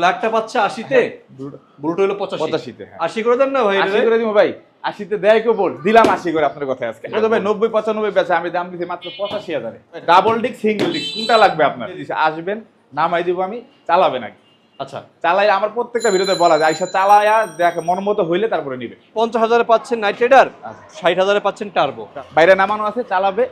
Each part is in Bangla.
ব্ল্যাকটা পাচ্ছে আশিতে? ব্লুটা হলো পঁচাশি। পঁচাশিতে হ্যাঁ। আশি করে দেন না ভাই আশি করে দিব ভাই। আশিতে দেয় কেউ বল দিলাম আশি করে আপনার কথা আজকে। এটা ভাই নব্বই পঁচানব্বই বেচা আমি দাম দিচ্ছি মাত্র পঁচাশি হাজারে। ডাবল ডিক সিঙ্গেল ডিক কোনটা লাগবে আপনার? আসবেন নামাই দিব আমি চালাবেন আগে আচ্ছা। চালাই আমার প্রত্যেকটা ভিডিওতে বলা যায় আইসা চালায়া দেখ মন মতো হইলে তারপরে নিবে। পঞ্চাশ হাজারে পাচ্ছেন নাইট রাইডার আচ্ছা। ষাট হাজারে পাচ্ছেন টার্বো। বাইরে নামানো আছে চালাবে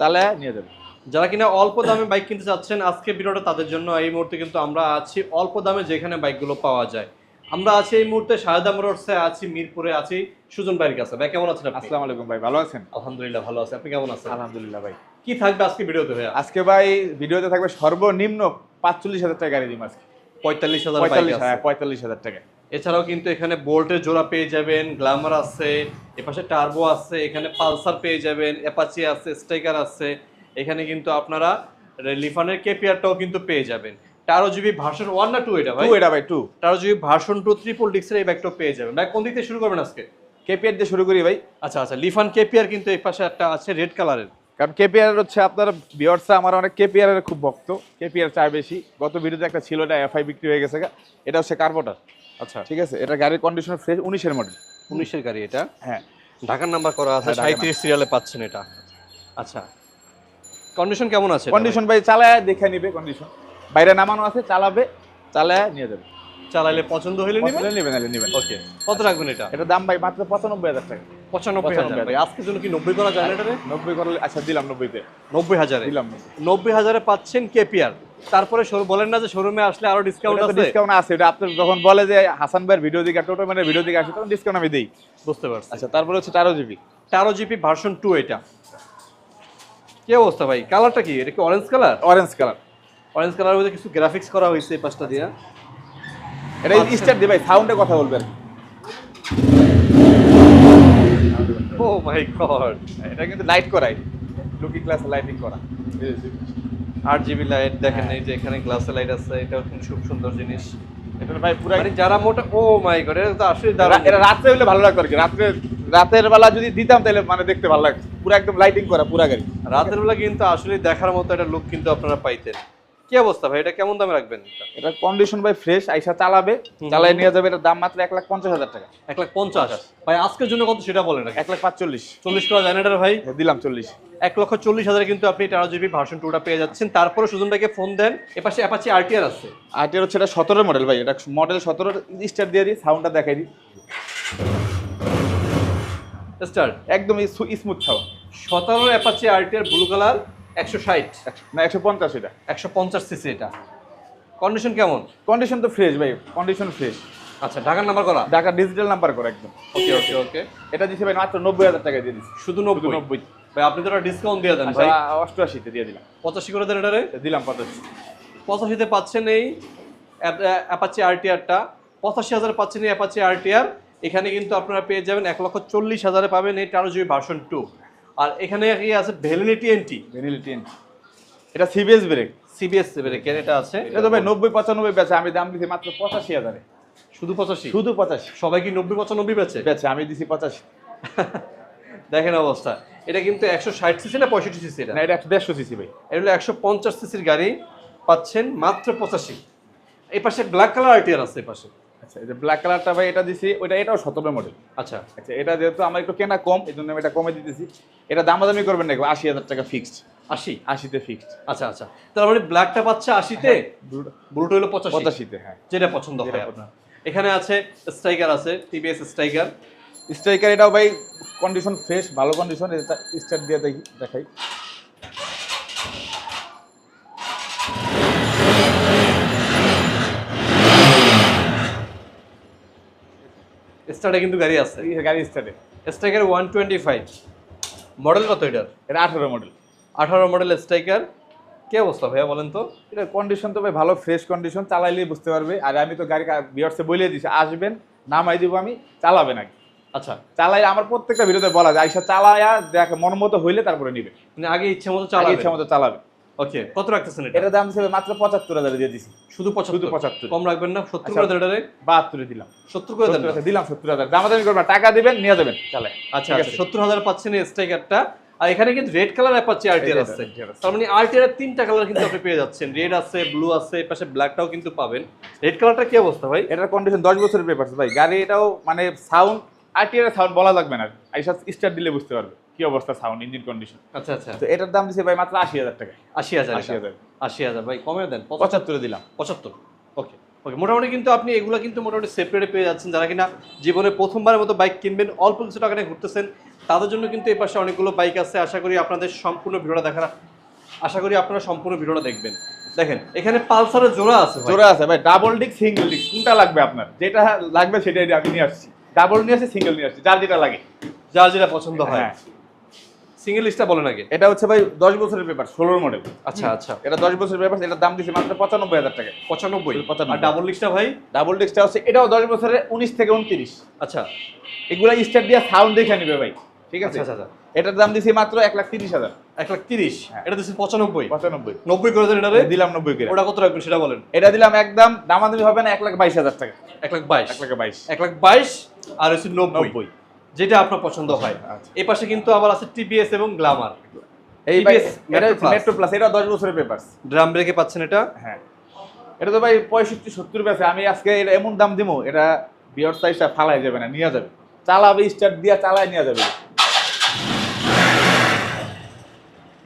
চালায়া নিয়ে যাবে। যারা কিনা অল্প দামে বাইক কিনতে চাচ্ছেন আজকে ভিডিওটা তাদের জন্য। এই মুহূর্তে কিন্তু আমরা আছি অল্প দামে যেখানে বাইকগুলো পাওয়া যায়। আমরা আছি এই মুহূর্তে শারদাম রোডসে আছি মিরপুরে আছি সুজন ভাইয়ের কাছে। ভাই কেমন আছেন আসসালামু আলাইকুম ভাই ভালো আছেন? আলহামদুলিল্লাহ ভালো আছে। আপনি কেমন আছেন? আলহামদুলিল্লাহ ভাই। কি থাকবে আজকে ভিডিওতে ভাইয়া? আজকে ভাই ভিডিওতে থাকবে সর্বনিম্ন পাঁচচল্লিশ হাজার টাকা গাড়ি দিম আজকে পঁয়তাল্লিশ হাজার হ্যাঁ পঁয়তাল্লিশ হাজার টাকা। এছাড়াও কিন্তু এখানে বোল্টের জোড়া পেয়ে যাবেন গ্ল্যামার আছে এপাশে টার্বো আছে এখানে পালসার পেয়ে যাবেন অ্যাপাচি আছে স্ট্রাইকার আছে। এখানে কিন্তু আপনারা লিফানের কেপিআরটাও কিন্তু পেয়ে যাবেন। টারো জিবি ভার্সন ওয়ান না টু এটা ভাই? এটা ভাই টু টারো জিবি ভার্সন টু ট্রিপল ডিক্সের এই ব্যাগটাও পেয়ে যাবেন। ভাই কোন দিক থেকে শুরু করবেন আজকে? কেপিআর দিয়ে শুরু করি ভাই। আচ্ছা আচ্ছা লিফান কেপিআর কিন্তু এই পাশে একটা আছে রেড কালারের কারণ কেপিআর হচ্ছে আপনার বিয়ার্সরা আমার অনেক কেপিআর এর খুব ভক্ত। কেপিআর চায় বেশি। গত ভিডিওতে একটা ছিল এটা এফআই বিক্রি হয়ে গেছে এটা হচ্ছে কার্বোটার আচ্ছা। ঠিক আছে এটা গাড়ির কন্ডিশন ফ্রেশ উনিশের মডেল উনিশের গাড়ি এটা? হ্যাঁ। ঢাকার নাম্বার করা আছে হ্যাঁ, সাঁত্রিশ সিরিয়ালে পাচ্ছেন এটা। আচ্ছা। কন্ডিশন কেমন আছে? কন্ডিশন ভাই চালায় দেখে নিবে কন্ডিশন বাইরে নামানো আছে চালাবে চালায় নিয়ে যাবে। চালাইলে পছন্দ হইলে নেবেন নেবেন নেবেন ওকে কত রাখবেন এটা? এটা দাম ভাই মাত্র পঁচানব্বই হাজার টাকা। পঁচানব্বই হাজার 95,000 ভাই আজকের জন্য কি নব্বই করা যায় না এটারে নব্বই করলে আচ্ছা দিলাম নব্বইতে। নব্বই হাজারে? দিলাম নব্বই। হাজারে পাচ্ছেন কেপিআর তারপরে বলেন না যে শোরুমে আসলে আরও ডিসকাউন্ট আছে? ডিসকাউন্ট আছে এটা আপনার যখন বলে যে হাসান ভাইয়ের ভিডিও দিকে টোটো মানে ভিডিও দিকে আসে তখন ডিসকাউন্ট আমি দিই। বুঝতে পারছি। আচ্ছা তারপরে হচ্ছে তেরো জিবি তেরো জিবি ভার্সন টু এটা। কি অবস্থা ভাই? কালারটা কি? এটা কি orange colour orange colour orange colour মধ্যে কিছু গ্রাফিক্স করা হয়েছে এই পাশটা দিয়ে। এটা স্টার্ট দিই ভাই সাউন্ডে কথা বলবেন। ও মাই গড এটা কিন্তু লাইট করাই। লুকিং ক্লাস লাইটিং করা। আট জিবি লাইট দেখেন এই যে এখানে গ্লাসে লাইট আছে এটাও খুব সুন্দর জিনিস। এটা ভাই পুরো মানে যারা মোটা ও মাই গড এটা তো আসলে এটা রাত্রে হলে ভালো লাগতো আর কি। রাত্রে রাতের বেলা যদি দিতাম তাহলে মানে দেখতে ভালো লাগতো। পুরো একদম লাইটিং করা পুরা গাড়ি। রাতের বেলা কিন্তু আসলে দেখার মতো একটা লুক কিন্তু আপনারা পাইতেন। কি অবস্থা ভাই? এটা কেমন দামে রাখবেন? এটা? এটা কন্ডিশন ভাই ফ্রেশ আইসা চালাবে। চালাই নিয়ে যাবে এটার দাম মাত্র এক লাখ পঞ্চাশ হাজার টাকা। এক লাখ পঞ্চাশ? ভাই আজকের জন্য কত সেটা বলেন এক লাখ পাঁচচল্লিশ। চল্লিশ করা যায় ভাই। দিলাম চল্লিশ। এক লক্ষ চল্লিশ হাজারে কিন্তু আপনি তেরো জিবি ভার্সন টুটা পেয়ে যাচ্ছেন। তারপরে সুজন ভাইকে ফোন দেন। এপাশে অ্যাপাচি আরটিআর আছে। আর এটা হচ্ছে এটা সতেরো মডেল ভাই। এটা মডেল সতেরো স্টার দিয়ে দিই সাউন্ডটা দেখাই দিই। স্টার্ট একদম স্মুথ সাউন্ড সতেরো অ্যাপাচি আরটিআর ব্লু কালার একশো ষাট। না একশো পঞ্চাশ এটা। একশো পঞ্চাশ সিসি এটা। কন্ডিশন কেমন? কন্ডিশন তো ফ্রেশ ভাই কন্ডিশন ফ্রেশ আচ্ছা ঢাকার নাম্বার করা? ঢাকা ডিজিটাল নাম্বার করে একদম। ওকে ওকে ওকে এটা দিচ্ছে ভাই মাত্র নব্বই হাজার টাকা দিয়ে দিচ্ছি শুধু নব্বই? নব্বই। ভাই আপনি তো ডিসকাউন্ট দিয়ে দেন ভাই। আচ্ছা অষ্টআশিতে দিয়ে দিলাম। পঁচাশি করে দেন এটারে? দিলাম পঁচাশি। পঁচাশিতে পাচ্ছেন এই অ্যাপাচি আরটিআরটা পঁচাশি হাজার পাচ্ছেন এই অ্যাপাচি আরটিআর এখানে কিন্তু আপনারা পেয়ে যাবেন এক লক্ষ চল্লিশ হাজারে পাবেন এই তেরো জিবি ভার্সন টু আর এখানে কি আছে? ভ্যালিনিটি এনটি ভ্যানিলিটি এটা সিবিএস ব্রেক সিবিএস ব্রেকের এটা আছে। এটা তো ভাই নব্বই পঁচানব্বই বেচে আমি দাম দিচ্ছি মাত্র পঁচাশি হাজারে। শুধু পঁচাশি? শুধু পঁচাশি। সবাই কি নব্বই পঁচানব্বই বেচে? বেচে আমি দিছি পঁচাশি। দেখেন অবস্থা। এটা কিন্তু একশো ষাট সিসি না পঁয়ষট্টি সিসি এটা? না এটা একশো দেড়শো সিসি ভাই। এটা হলো একশো পঞ্চাশ সিসির গাড়ি পাচ্ছেন মাত্র পঁচাশি। এই পাশে ব্ল্যাক কালার আরটিআর আছে এই পাশে। আচ্ছা এই যে ব্ল্যাক কালারটা ভাই এটা দিছি ওইটা এটাও সতেরো মডেল আচ্ছা। আচ্ছা এটা যেহেতু আমার একটু কেনা কম এই জন্য আমি এটা কমে দিতেছি। এটা দামাদামি করবেন না আশি হাজার টাকা ফিক্সড আশি? আশিতে ফিক্সড আচ্ছা আচ্ছা। তার মানে ব্ল্যাকটা পাচ্ছে আশিতে ব্লুটা হলো পঁচাশি। পঁচাশিতে হ্যাঁ। যেটা পছন্দ হয় আপনার এখানে আছে স্ট্রাইকার আছে টিভিএস স্ট্রাইকার স্ট্রাইকার এটাও ভাই কন্ডিশন ফ্রেশ ভালো কন্ডিশন এটা স্টার্ট দিয়ে দেখি দেখাই। স্টার্টে কিন্তু গাড়ি আছে। গাড়ি স্টার্টে striker one twenty five model কত এটার? এটা আঠারো মডেল। আঠারো মডেল স্ট্রাইকার কি অবস্থা ভাইয়া বলেন তো? এটা কন্ডিশন তো ভাই ভালো ফ্রেশ কন্ডিশন চালাইলেই বুঝতে পারবে। আর আমি তো গাড়ি বিয়ার্সে বলে দিছি আসবেন নামাই দিব আমি চালাবেন আগে। আচ্ছা। চালাই আমার প্রত্যেকটা ভিডিওতে বলা যায় আইসা চালায়া দেখ মন মতো হইলে তারপরে নিবে মানে আগে ইচ্ছে মতো চালাবে ইচ্ছা মতো চালাবে ওকে কত রাখতেছেন এটা? এটা দাম হিসেবে মাত্র পঁচাত্তর হাজার দিয়ে দিছি। শুধু শুধু 75 কম রাখবেন না সত্তর আচ্ছা। করে দেন এটারে বাহাত্তরে দিলাম। সত্তর করে দেন না? দিলাম দামাদামি টাকা দিবেন নিয়ে যাবেন আচ্ছা আচ্ছা পাচ্ছেন এই স্ট্রাইকারটা আর এখানে কিন্তু রেড কালার অ্যাপাচি আরটিআর আছে। তার মানে আরটিআর তিনটা কালার কিন্তু আপনি পেয়ে যাচ্ছেন। রেড আছে ব্লু আছে পাশে ব্ল্যাকটাও কিন্তু পাবেন। রেড কালারটা কি অবস্থা ভাই? এটার কন্ডিশন দশ বছরের পেপার ভাই। গাড়ি এটাও মানে সাউন্ড আরটিআর সাউন্ড বলা লাগবে না। আইসা স্টার্ট দিলে বুঝতে পারবে। কি অবস্থা সাউন্ড ইঞ্জিন কন্ডিশন আচ্ছা আচ্ছা। তো এটার দাম দিছে ভাই মাত্র আশি হাজার টাকা আশি হাজার আশি হাজার। আশি হাজার। ভাই কমে দেন। পঁচাত্তর। দিলাম। পঁচাত্তর। ওকে ওকে মোটামুটি কিন্তু আপনি এগুলো কিন্তু মোটামুটি সেপারেটে পেয়ে যাচ্ছেন। যারা কিনা জীবনে প্রথমবারের মতো বাইক কিনবেন অল্প কিছু টাকা নিয়ে ঘুরতেছেন তাদের জন্য কিন্তু এই পাশে অনেকগুলো বাইক আছে। আশা করি আপনাদের সম্পূর্ণ ভিডিওটা দেখার আশা করি আপনারা সম্পূর্ণ ভিডিওটা দেখবেন। দেখেন এখানে পালসারের জোড়া আছে জোড়া আছে ভাই। ডাবল ডিক সিঙ্গেল ডিক কোনটা লাগবে আপনার? যেটা লাগবে সেটাই আমি নিয়ে আসছি। ডাবল নিয়ে আসছি সিঙ্গেল নিয়ে আসছি। যার যেটা লাগে। যার যেটা পছন্দ হয়। হ্যাঁ। সিঙ্গেল লিস্টটা বলেন আগে। এটা হচ্ছে ভাই দশ বছরের পেপার ষোলোর মডেল আচ্ছা আচ্ছা। এটা দশ বছরের পেপার এটার দাম দিচ্ছে মাত্র পঁচানব্বই হাজার টাকা। পঁচানব্বই? পঁচানব্বই। আর ডাবল লিস্টটা ভাই? ডাবল ডিস্কটা হচ্ছে এটাও দশ বছরের উনিশ থেকে উনত্রিশ। আচ্ছা। এগুলা স্টার্ট দিয়ে সাউন্ড দেখে নিবে ভাই ঠিক আছে? আচ্ছা আচ্ছা এটার দাম দিছি মাত্র এক লাখ তিরিশ হাজার। এক লাখ তিরিশ? হ্যাঁ। এটা দিচ্ছেন পঁচানব্বই? পঁচানব্বই। নব্বই করে দেন এটারে দিলাম নব্বই করে। ওটা কত রাখবেন সেটা বলেন। এটা দিলাম একদম দামাদামি হবে না এক লাখ বাইশ হাজার টাকা। এক লাখ বাইশ? এক লাখ বাইশ। এক লাখ বাইশ আর হচ্ছে নব্বই। নব্বই। যেটা আপনার পছন্দ হয়। আচ্ছা। এই পাশে কিন্তু আবার আছে টিপিএস এবং গ্লামার এই মেট্রো প্লাস এটা দশ বছরের পেপার ড্রাম ব্রেকে পাচ্ছেন এটা? হ্যাঁ। এটা তো ভাই পঁয়ষট্টি সত্তর বেছে আমি আজকে এটা এমন দাম দিবো এটা বিয়ার সাইজটা ফালাই যাবে না নিয়ে যাবে। চালাবে স্টার্ট দিয়া চালায় নিয়ে যাবে।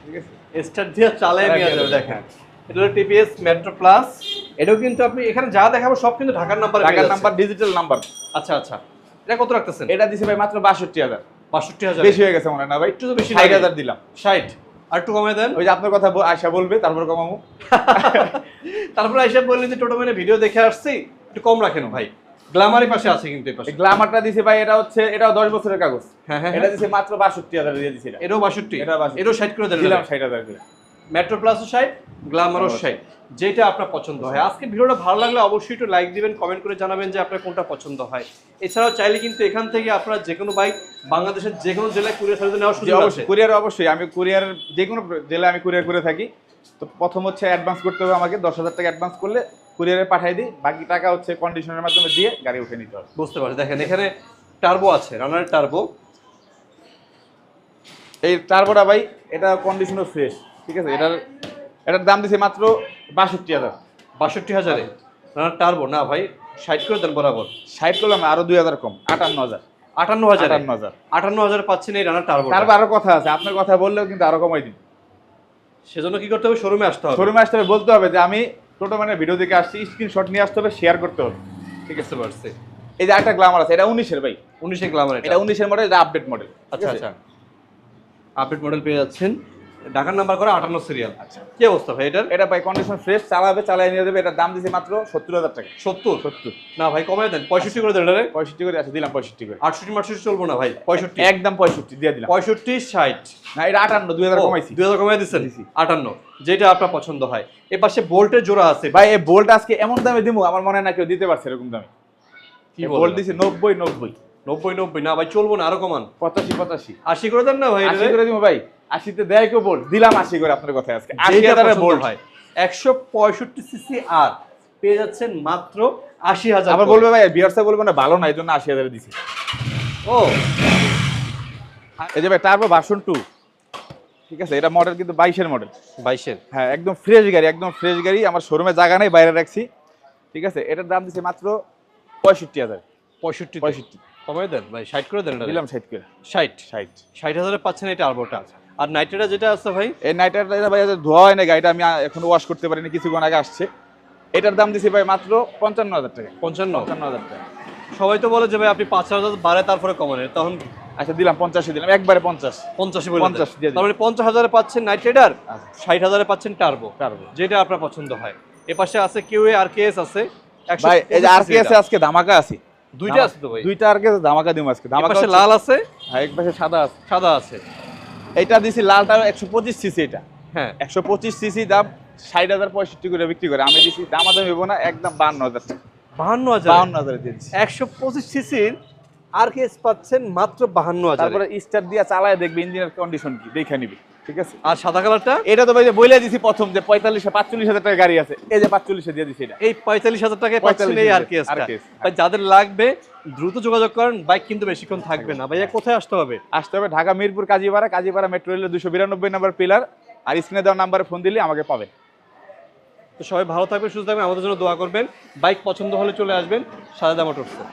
ঠিক আছে? স্টার দিয়ে চালায় নিয়ে যাবে, দেখেন। এটা হলো টিপিএস মেট্রো প্লাস এটাও কিন্তু আপনি এখানে যা দেখাবো সব কিন্তু ঢাকার নাম্বার ঢাকার নাম্বার ডিজিটাল নাম্বার আচ্ছা আচ্ছা। এটা কত রাখতেছেন? এটা দিছে ভাই মাত্র বাষট্টি হাজার। বাষট্টি হাজার। বেশি হয়ে গেছে মনে হয় না ভাই? একটু তো বেশি ষাট। হাজার দিলাম। ষাট। আর একটু কমে দেন। ওই যে আপনার কথা আয়শা বলবে তারপর কমাবো। তারপরে এসে বললেন যে টোটো মানে ভিডিও দেখে আসছি একটু কম রাখেন ভাই। গ্লামারের পাশে আছে কিন্তু এই পাশে। গ্লামারটা দিছে ভাই এটা হচ্ছে এটাও দশ বছরের কাগজ। হ্যাঁ হ্যাঁ এটা দিছে মাত্র বাষট্টি হাজার দিয়ে দিছে এটা। এটাও বাষট্টি? এটা 62 এটাও ষাট করে দিলাম ষাট হাজার করে। মেট্রো প্লাসও ষাট গ্লামারও অবশ্যই। ষাট যেটা আপনার পছন্দ হয়। আজকে ভিডিওটা ভালো লাগলে অবশ্যই একটু লাইক দিবেন কমেন্ট করে জানাবেন যে আপনার কোনটা পছন্দ হয়। এছাড়াও চাইলে কিন্তু এখান থেকে আপনারা যে কোনো বাইক বাংলাদেশের যে কোনো জেলায় কুরিয়ার সার্ভিস নেওয়ার সুযোগ আছে অবশ্যই। কুরিয়ার অবশ্যই। আমি কুরিয়ার যে কোনো জেলায় আমি কুরিয়ার করে থাকি। তো প্রথম হচ্ছে অ্যাডভান্স করতে হবে আমাকে। দশ হাজার টাকা অ্যাডভান্স করলে কুরিয়ারে পাঠিয়ে দিই। বাকি টাকা হচ্ছে কন্ডিশনের মাধ্যমে দিয়ে গাড়ি উঠে নিতে হবে। বুঝতে পারছি। দেখেন এখানে টার্বো আছে রানার টার্বো এই টার্বোটা ভাই এটা কন্ডিশনও ফ্রেশ ঠিক আছে এটার এটার দাম দিছে মাত্র বাষট্টি হাজার। বাষট্টি হাজারে? রানার টার্বো না ভাই ষাট করে দেন বরাবর। ষাট করলাম আরও দুই হাজার কম আটান্ন হাজার। আটান্ন হাজার? আটান্ন হাজার। আটান্ন হাজার পাচ্ছেন এই রানার টার্বো তারপর আরও কথা আছে আপনার কথা বললেও কিন্তু আরও কমাই দিন সেজন্য কি করতে হবে? শোরুমে আসতে হবে। শোরুমে আসতে হবে বলতে হবে যে আমি টোটো মানে ভিডিও দেখে আসছি স্ক্রিনশট নিয়ে আসতে হবে শেয়ার করতে হবে। ঠিক আছে পারছি এই যে একটা গ্লামার আছে এটা উনিশের ভাই। উনিশে গ্লামার এটা। উনিশের মডেল এটা আপডেট মডেল আচ্ছা আচ্ছা। আপডেট মডেল পেয়ে যাচ্ছেন। ঢাকার নাম্বার করে আটান্ন সিরিয়াল আচ্ছা। কি অবস্থা ভাই এটার? এটা ভাই কন্ডিশন ফ্রেশ চালাবে চালাই নিয়ে যাবে। এটার দাম দিছে মাত্র সত্তর হাজার টাকা। সত্তর? সত্তর। না ভাই কমাই দেন। পঁয়ষট্টি করে দেন পঁয়ষট্টি করে আছে দিলাম পঁয়ষট্টি করে। আটষট্টি মাটষট্টি চলবো না ভাই পঁয়ষট্টি। একদম পঁয়ষট্টি দিয়ে দিলাম। পঁয়ষট্টি ষাট। না এটা আটান্ন দুই হাজার কমাইছি। দুই হাজার কমাই দিচ্ছেন আটান্ন। যেটা আপনার পছন্দ হয়। এ পাশে বোল্টের জোড়া আছে। ভাই এই বোল্ট আজকে এমন দামে দিব আমার মনে হয় না কেউ দিতে পারছে এরকম দামে। কি বোল্ট দিছে নব্বই নব্বই। নব্বই নব্বই। না ভাই চলবো না আরও কমান। পঁচাশি পঁচাশি। আশি করে দেন না ভাই আশি করে দিব ভাই। আশিতে দেয় কেউ বোল্ট দিলাম আশি করে আপনার কথা আজকে। আশি হাজারের বোল্ট হয়। একশো পঁয়ষট্টি সিসি আর। পেয়ে যাচ্ছেন মাত্র আশি হাজার আবার বলবে ভাই বিয়ার্সা বলবে না ভালো না এই জন্য আশি হাজারে দিছি। ও। এই যে ভাই টার্বো ভার্সন টু ঠিক আছে এটা মডেল কিন্তু বাইশের মডেল বাইশের। হ্যাঁ একদম ফ্রেশ গাড়ি একদম ফ্রেশ গাড়ি। আমার শোরুমে জায়গা নেই বাইরে রাখছি। ঠিক আছে এটার দাম দিছে মাত্র পঁয়ষট্টি হাজার। পঁয়ষট্টি পঁয়ষট্টি। কমাই দেন ভাই ষাট করে দেন দিলাম ষাট করে। ষাট। ষাট। ষাট হাজারে পাচ্ছেন এটা আরবোটা আর নাইট্রেটা যেটা আছে ভাই? এই নাইটারটা ভাই ধোয়া হয় না গাড়িটা আমি এখন ওয়াশ করতে পারিনি কিছুক্ষণ আগে আসছে। এটার দাম দিছি ভাই মাত্র পঞ্চান্ন হাজার টাকা। পঞ্চান্ন? পঞ্চান্ন হাজার টাকা। সবাই তো বলে যে ভাই আপনি পাঁচ হাজার বাড়ে তারপরে কমানে তখন আচ্ছা দিলাম পঞ্চাশে দিলাম একবারে পঞ্চাশ। পঞ্চাশে পঞ্চাশ দিন। মানে পঞ্চাশ হাজারে পাচ্ছেন নাইট রাইডার আচ্ছা। ষাট হাজারে পাচ্ছেন টার্বো টার্বো যেটা আপনার পছন্দ হয়। এ পাশে আছে কিউ আর কে এস আছে। ভাই এই যে আর কে এটা। আজকে ধামাকা আছে। দুইটা আছে তো ভাই। দুইটা আর কে ধামাকা দিম আজকে। ধামাকা লাল আছে। হ্যাঁ এক পাশে সাদা আছে। সাদা আছে। এটা দিছি লালটা একশো পঁচিশ সিসি এটা। হ্যাঁ। একশো পঁচিশ সিসি দাম ষাট হাজার পঁয়ষট্টি করে বিক্রি করে। আমি দিছি দাম আদাম হইব না একদম বান্ন হাজার। টাকা বাহান্ন হাজার? বাহান্ন হাজারে একশো পঁচিশ সিসির আর কেস পাচ্ছেন মাত্র বাহান্ন হাজার। তারপরে স্টার দিয়ে চালায় দেখবে ইঞ্জিনের কন্ডিশন কি দেখে নিবি। ঠিক আছে? আর সাদা কালারটা? এটা তো ভাই যে বলে দিছি প্রথম যে পঁয়তাল্লিশে পাঁচচল্লিশ হাজার টাকা গাড়ি আছে। এই যে পাঁচচল্লিশে দিয়ে দিছি এটা। এই পঁয়তাল্লিশ হাজার টাকায় পাচ্ছেন এই আর হাজার, ভাই যাদের লাগবে দ্রুত যোগাযোগ করেন বাইক কিন্তু বেশিক্ষণ থাকবে না। ভাইয়া কোথায় আসতে হবে? আসতে হবে ঢাকা মিরপুর কাজীপাড়া। কাজীপাড়া মেট্রো রেলের দুশো বিরানব্বই নাম্বার পিলার। আর স্ক্রিনে দেওয়া নাম্বারে ফোন দিলে আমাকে পাবেন তো সবাই ভালো থাকবেন সুস্থ থাকবেন আমাদের জন্য দোয়া করবেন। বাইক পছন্দ হলে চলে আসবেন সারদা মোটরসে।